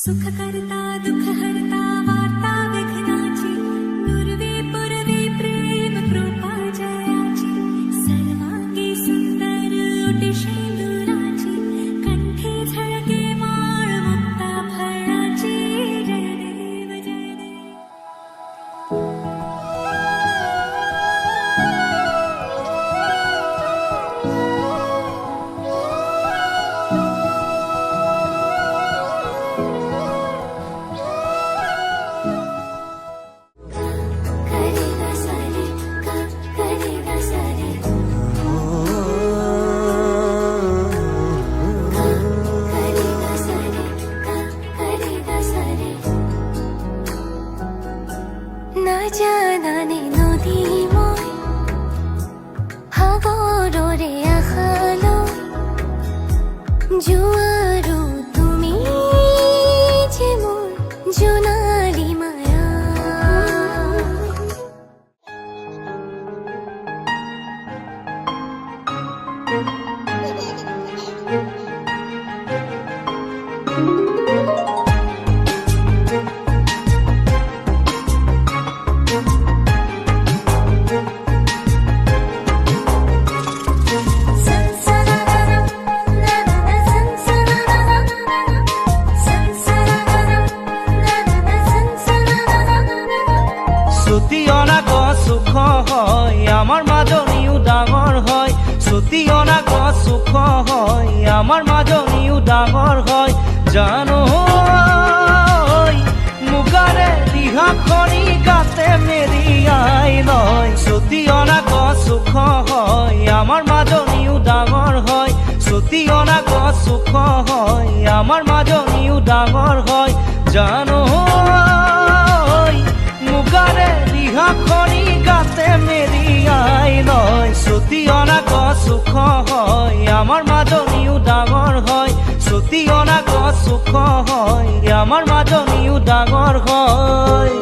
सुख करता दुख हरता। খনি গাতে আই লয় ছুটি অনা গছ সুখ হয় আমাৰ মাজনীও ডাঙৰ হয়। ছুটি অনা গছ সুখ হয় আমাৰ মাজনীও ডাঙৰ হয়। জানো মুগাৰে ৰিহা খনি গাতে মেৰিয়াই লয় ছুটি অনা গছ সুখ হয়, আমার মাজনীও ডাঙৰ হয়। ছুটি অনা গছ সুখ হয়, আমার মাজনীও ডাঙৰ হয়।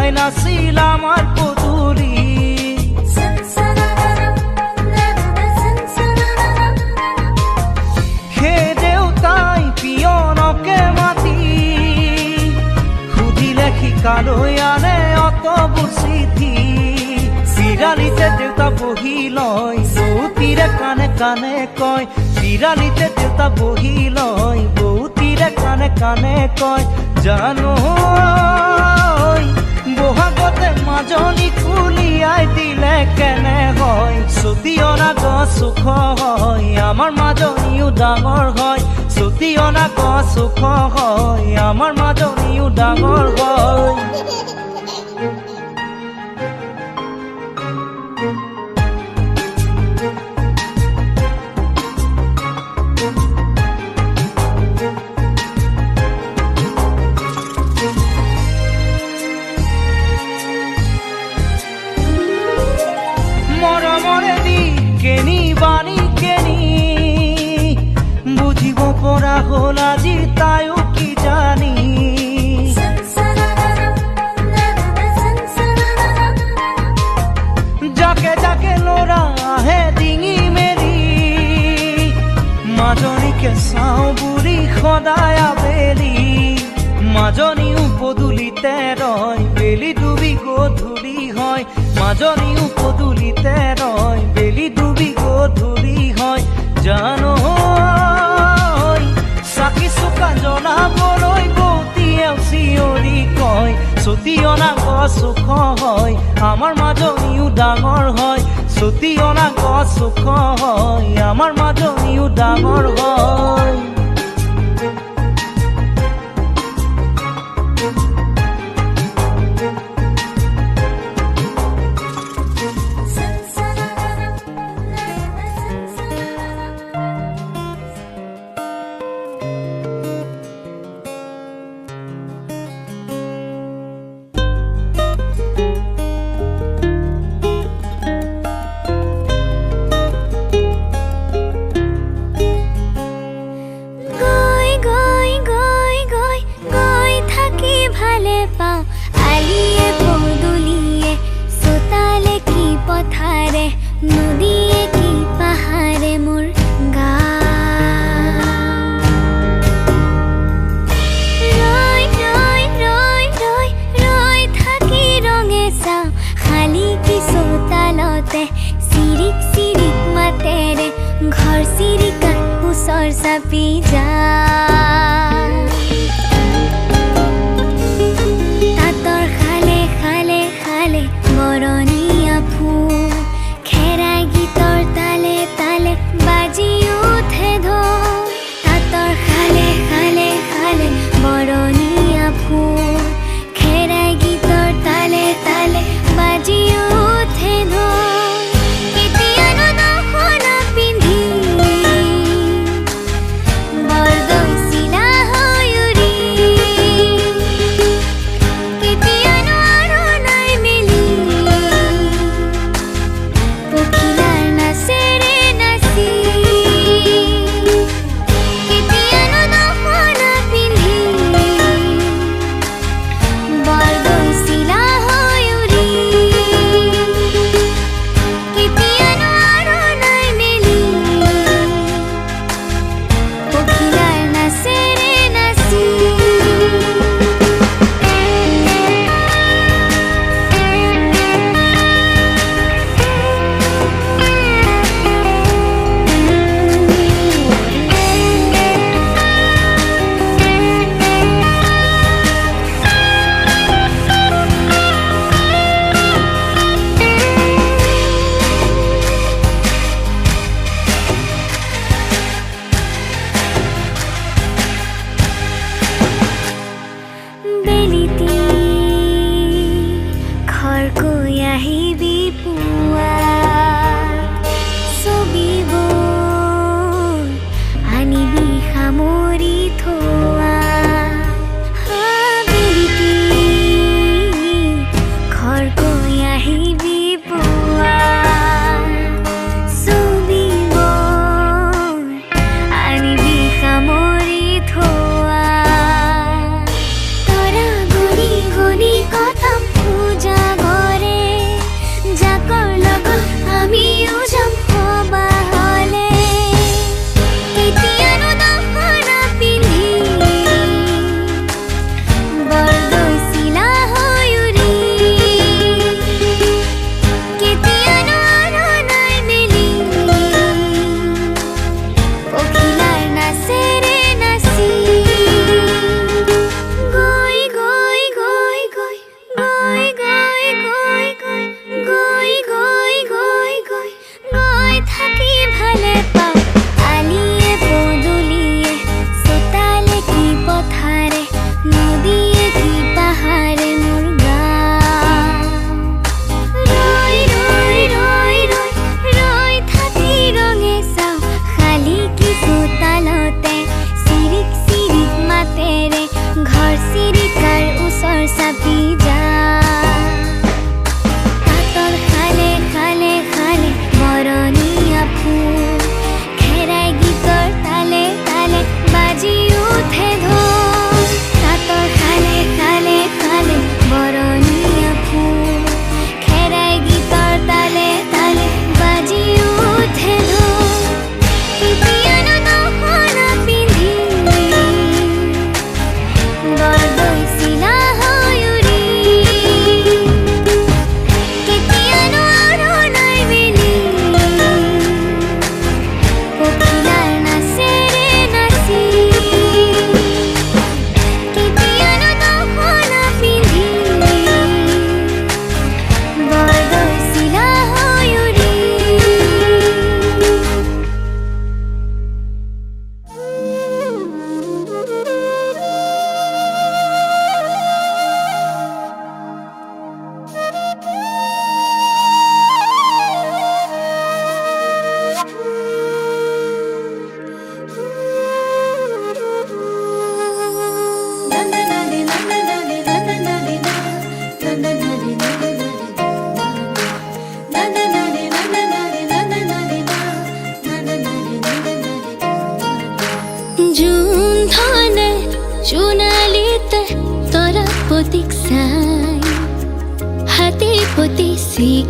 সি দেখাই নাছিল আমাৰ পদূলি সেই দেউতাই পিয়নকে মাতি। সুধিলে শিকালৈ আনে অতবোৰ চিঠি বিৰালিতে দেউতা বহি লয় বৌতিৰে কাণে কাণে কয় বিৰালিতে দেউতা বহি লয় বৌতিৰে কাণে কাণে কয়, জানো বহাগতে মাজনী খুলিয়াই দিলে কেনে হয়? ছুটি অনা গছ সুখ হয় আমাৰ মাজনীও ডাঙৰ হয়। ছুটি অনা গছ সুখ হয় আমাৰ মাজনীও ডাঙৰ হয়। হয় মাজনীও পদূলিতে ৰয় বেলি ডুবি গধূলি হয়। জানো চাকি চুকা জ্বলাবলৈ বৌতিয়েও চিঞৰি কয়। ছুটি অনা গছ সুখ হয়, আমাৰ মাজনীও ডাঙৰ হয়। ছুটি অনা গছ সুখ হয়, আমাৰ মাজনীও ডাঙৰ হয়। puso sa pija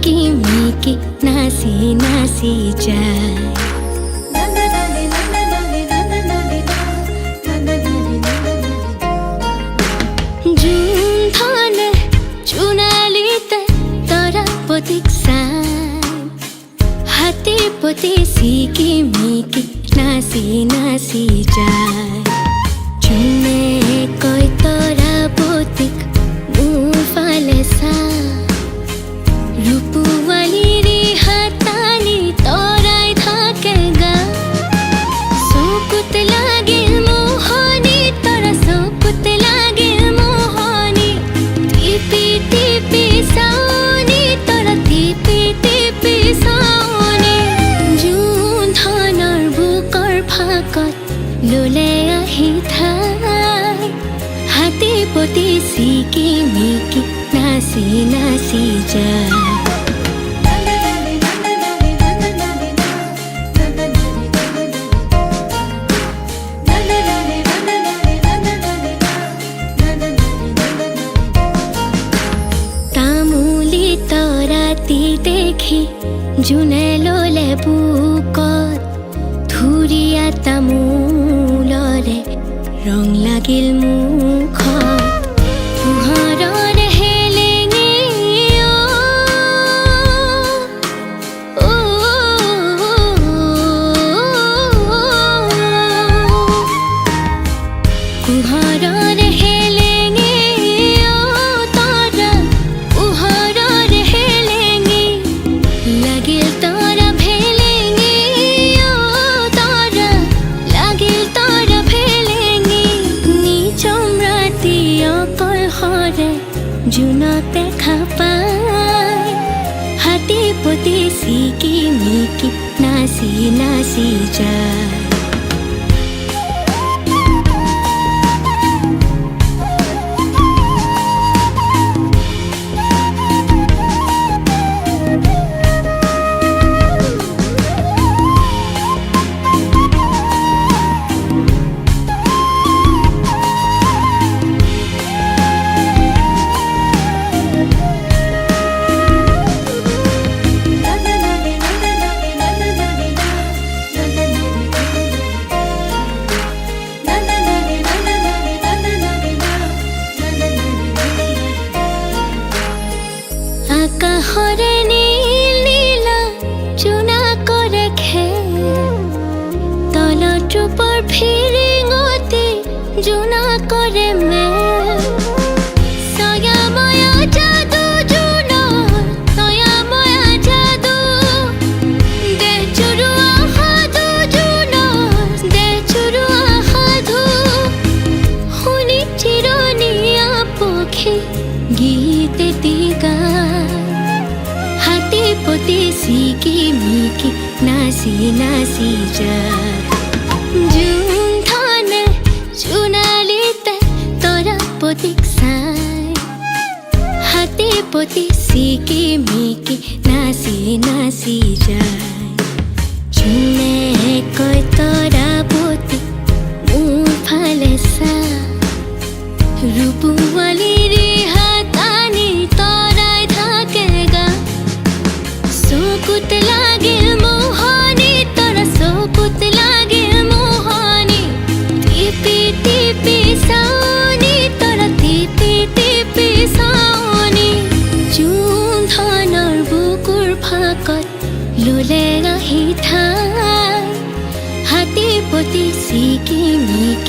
मीके मीके नासे नासे जाए। हाथे पोते सीके मीके नासी नासी जा সিকি মিকি নাসি নাসি যায় রাতি দেখি জুনেলো লেবুকত ধুরিয়া তামোলৰে ৰং লাগিল মোৰ なしじゃ देना सीजा Τι, πο, τι, σι, κ, μη, κ.